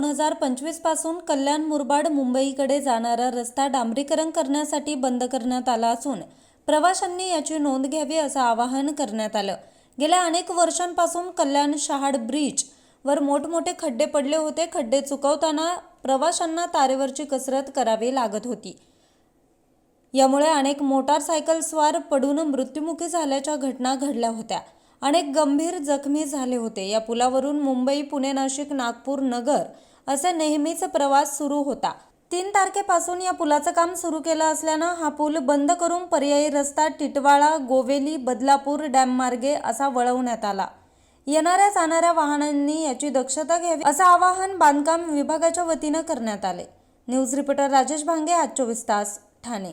दोन हजार पंचवीसपासून कल्याण मुरबाड मुंबईकडे जाणारा रस्ता डांबरीकरण करण्यासाठी बंद करण्यात आला असून प्रवाशांनी याची नोंद घ्यावी असं आवाहन करण्यात आलं. गेल्या अनेक वर्षांपासून कल्याण शहाड ब्रिज वर मोठमोठे खड्डे पडले होते. खड्डे चुकवताना प्रवाशांना तारेवरची कसरत करावी लागत होती. यामुळे अनेक मोटारसायकलस्वार पडून मृत्युमुखी झाल्याच्या घटना घडल्या होत्या. अनेक गंभीर जखमी झाले होते. या पुलावरून मुंबई पुणे नाशिक नागपूर नगर असे नेहमीच प्रवास सुरू होता. तीन तारखेपासून या पुलाचं काम सुरू केलं असल्यानं हा पूल बंद करून पर्यायी रस्ता टिटवाळा गोवेली बदलापूर डॅम मार्गे असा वळवण्यात आला. येणाऱ्या जाणाऱ्या वाहनांनी याची दक्षता घ्यावी असं आवाहन बांधकाम विभागाच्या वतीनं करण्यात आले. न्यूज रिपोर्टर राजेश भांगे आज चोवीस तास ठाणे.